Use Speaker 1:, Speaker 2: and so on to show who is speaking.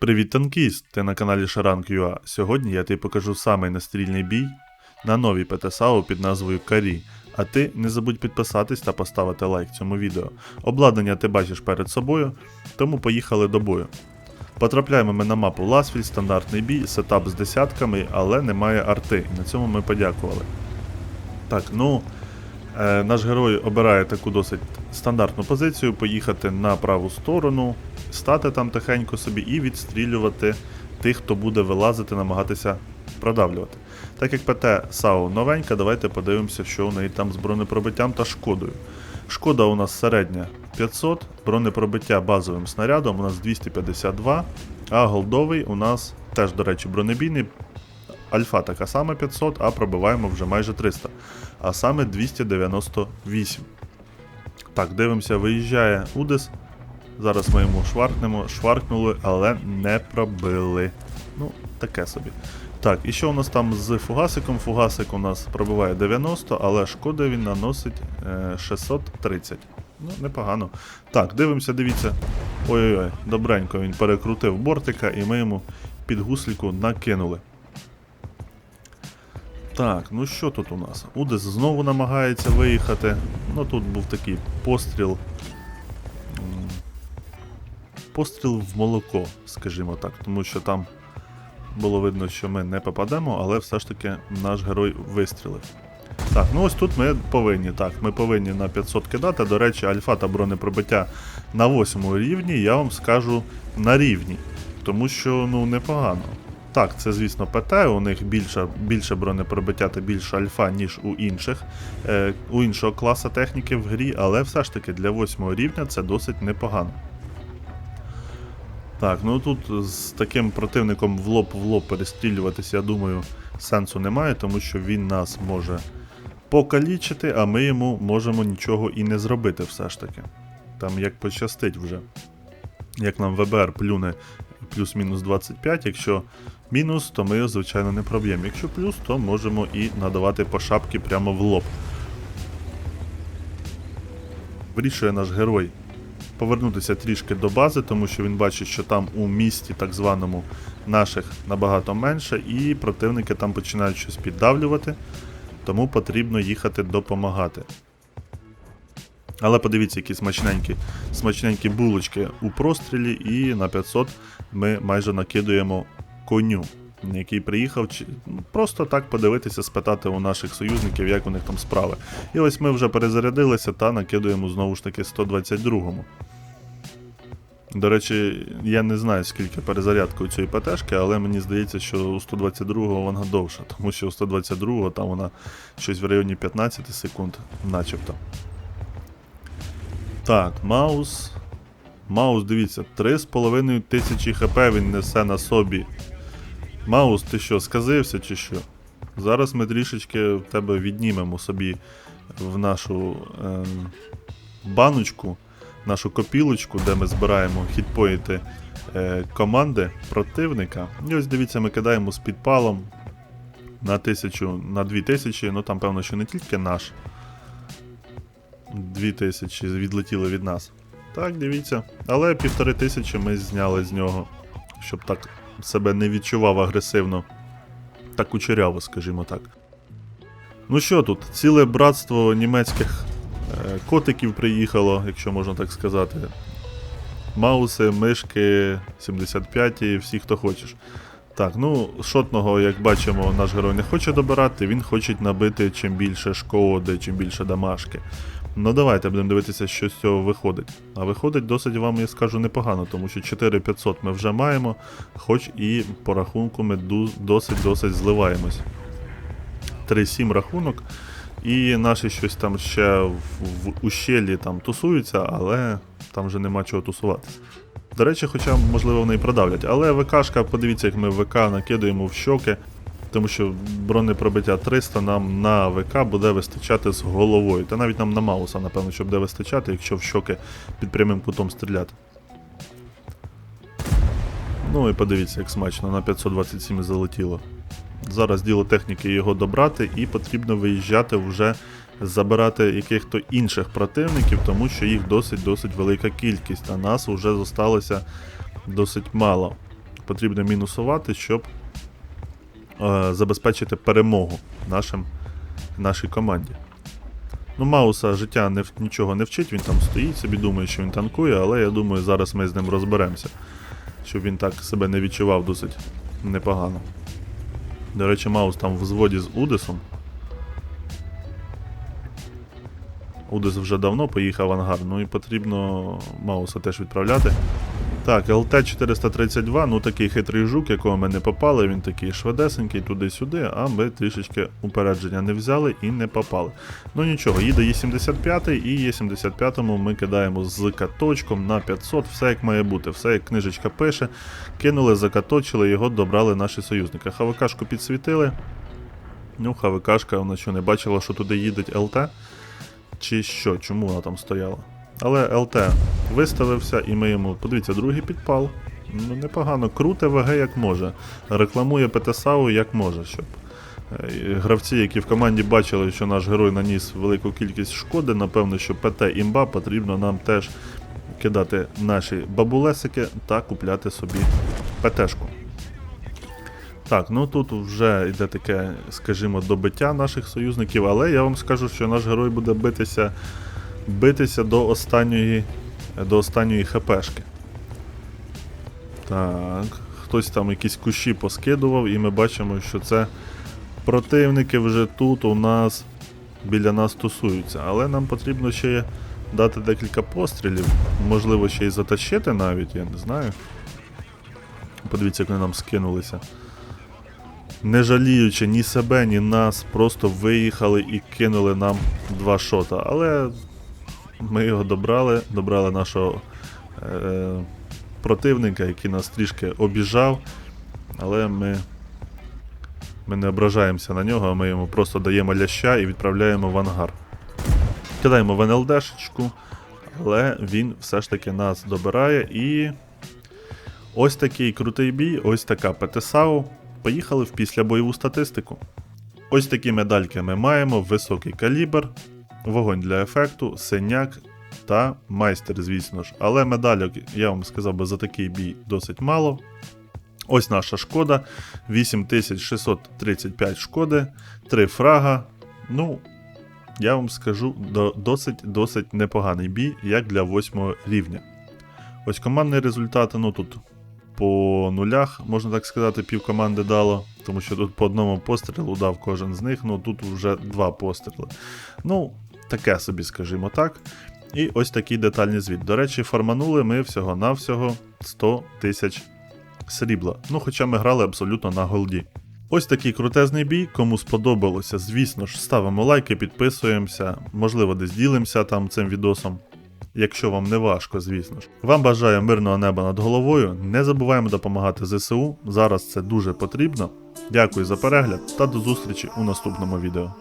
Speaker 1: Привіт, танкіст! Ти на каналі Sharank.ua. Сьогодні я тобі покажу самий настрільний бій на новій ПТСАУ під назвою Карі. А ти не забудь підписатись та поставити лайк цьому відео. Обладнання ти бачиш перед собою, тому поїхали до бою. Потрапляємо ми на мапу Ласфіль, стандартний бій, сетап з десятками, але немає арти. На цьому ми подякували. Так, ну. Е, наш герой обирає таку досить стандартну позицію, поїхати на праву сторону, стати там тихенько собі і відстрілювати тих, хто буде вилазити, намагатися продавлювати. Так як ПТ САУ новенька, давайте подивимося, що у неї там з бронепробиттям та шкодою. Шкода у нас середня 500, бронепробиття базовим снарядом у нас 252, а голдовий у нас теж, до речі, бронебійний. Альфа така сама 500, а пробиваємо вже майже 300, а саме 298. Так, дивимося, виїжджає Удес. Зараз ми йому шваркнемо, шваркнули, але не пробили. Ну, таке собі. Так, і що у нас там з фугасиком? Фугасик у нас пробиває 90, але шкода він наносить е, 630. Ну, непогано. Так, дивимося, дивіться. Ой-ой-ой, добренько він перекрутив бортика, і ми йому під гусліку накинули. Так, ну що тут у нас? Удес знову намагається виїхати. Ну тут був такий постріл. Постріл в молоко, скажімо так, тому що там було видно, що ми не попадемо, але все ж таки наш герой вистрілив. Так, ну ось тут ми повинні. Так, ми повинні на 500 кидати. До речі, альфа та бронепробиття на 8 рівні, я вам скажу на рівні. Тому що ну непогано. Так, це звісно ПТ, у них більше, більше бронепробиття та більше альфа, ніж у інших, е, у іншого класу техніки в грі, але все ж таки для 8 рівня це досить непогано. Так, ну тут з таким противником в лоб в лоб перестрілюватися, я думаю, сенсу немає, тому що він нас може покалічити, а ми йому можемо нічого і не зробити все ж таки. Там як пощастить вже. Як нам ВБР плюне плюс-мінус 25, якщо мінус, то ми його, звичайно, не проб'ємо. Якщо плюс, то можемо і надавати по шапки прямо в лоб. Вирішує наш герой повернутися трішки до бази, тому що він бачить, що там у місті, так званому, наших набагато менше, і противники там починають щось піддавлювати, тому потрібно їхати допомагати. Але подивіться, які смачненькі, смачненькі булочки у прострілі, і на 500 ми майже накидуємо коню, який приїхав ну, просто так подивитися, спитати у наших союзників, як у них там справи. І ось ми вже перезарядилися та накидуємо знову ж таки 122-му. До речі, я не знаю, скільки перезарядка у цієї ПТшки, але мені здається, що у 122-го вона довша, тому що у 122-го там вона щось в районі 15 секунд, начебто. Так, Маус. Маус, дивіться, 3,5 тисячі хп він несе на собі. Маус, ти що, сказився чи що? Зараз ми трішечки тебе віднімемо собі в нашу ем, баночку, нашу копілочку, де ми збираємо хітпоінти е, команди противника. І ось дивіться, ми кидаємо з підпалом на тисячу, на 2000, ну там, певно, що не тільки наш. 2000 відлетіли від нас. Так, дивіться. Але півтори тисячі ми зняли з нього, щоб так себе не відчував агресивно. та кучеряво, скажімо так. Ну що тут? Ціле братство німецьких е, котиків приїхало, якщо можна так сказати. Мауси, мишки, 75 і всі, хто хочеш. Так, ну, шотного, як бачимо, наш герой не хоче добирати, він хоче набити чим більше шкоди, чим більше дамашки. Ну давайте будемо дивитися, що з цього виходить. А виходить досить вам, я скажу, непогано, тому що 4500 ми вже маємо, хоч і по рахунку ми досить-досить зливаємось. 3-7 рахунок. І наші щось там ще в, в ущелі там тусуються, але там вже нема чого тусуватися. До речі, хоча, можливо, вони і продавлять. Але ВКшка, подивіться, як ми ВК накидаємо в щоки, тому що бронепробиття 300 нам на ВК буде вистачати з головою. Та навіть нам на Мауса, напевно, що буде вистачати, якщо в щоки під прямим кутом стріляти. Ну і подивіться, як смачно, на 527 залетіло. Зараз діло техніки його добрати, і потрібно виїжджати вже забирати яких-то інших противників, тому що їх досить-досить велика кількість, а нас вже зосталося досить мало. потрібно мінусувати, щоб е, забезпечити перемогу нашим, нашій команді. Ну, Мауса життя не, нічого не вчить, він там стоїть, собі думає, що він танкує, але я думаю, зараз ми з ним розберемося. Щоб він так себе не відчував досить непогано. До речі, Маус там в взводі з Удесом. Удес вже давно поїхав в ангар, ну і потрібно Мауса теж відправляти. Так, ЛТ-432, ну такий хитрий жук, якого ми не попали, він такий швидесенький туди-сюди, а ми трішечки упередження не взяли і не попали. Ну нічого, їде Є75 і Є75 ми кидаємо з каточком на 500, все як має бути, все як книжечка пише. Кинули, закаточили, його добрали наші союзники. ХВКшку підсвітили. Ну, ХВКшка, вона що, не бачила, що туди їде ЛТ? Чи що, чому вона там стояла? Але ЛТ виставився і ми йому. Подивіться, другий підпал. Ну, непогано, круте ВГ як може. Рекламує ПТСАУ як може, щоб е, гравці, які в команді бачили, що наш герой наніс велику кількість шкоди, напевно, що ПТ імба потрібно нам теж кидати наші бабулесики та купляти собі ПТшку. Так, ну тут вже йде таке, скажімо, добиття наших союзників, але я вам скажу, що наш герой буде битися, битися до останньої, до останньої ХПшки. Так, хтось там якісь кущі поскидував, і ми бачимо, що це противники вже тут у нас біля нас тусуються. Але нам потрібно ще дати декілька пострілів, можливо, ще й затащити навіть, я не знаю. Подивіться, як вони нам скинулися. Не жаліючи ні себе, ні нас, просто виїхали і кинули нам два шота. Але ми його добрали, добрали нашого е, противника, який нас трішки обіжав. Але ми, ми не ображаємося на нього, ми йому просто даємо ляща і відправляємо в ангар. Кидаємо в НЛДшечку, але він все ж таки нас добирає і. Ось такий крутий бій, ось така ПТСАУ. Поїхали в післябойову статистику. Ось такі медальки ми маємо: високий калібр, вогонь для ефекту, синяк та майстер, звісно ж. Але медальок, я вам сказав би, за такий бій досить мало. Ось наша шкода. 8635 шкоди, 3 фрага. Ну, я вам скажу, досить досить непоганий бій, як для 8 рівня. Ось командний результат, ну тут по нулях, можна так сказати, пів команди дало, тому що тут по одному пострілу дав кожен з них, ну тут вже два постріли. Ну, таке собі, скажімо так. І ось такий детальний звіт. До речі, форманули ми всього-навсього 100 тисяч срібла. Ну, хоча ми грали абсолютно на голді. Ось такий крутезний бій. Кому сподобалося, звісно ж, ставимо лайки, підписуємося, можливо, десь ділимося там цим відосом. Якщо вам не важко, звісно ж. Вам бажаю мирного неба над головою. Не забуваємо допомагати ЗСУ. Зараз це дуже потрібно. Дякую за перегляд та до зустрічі у наступному відео.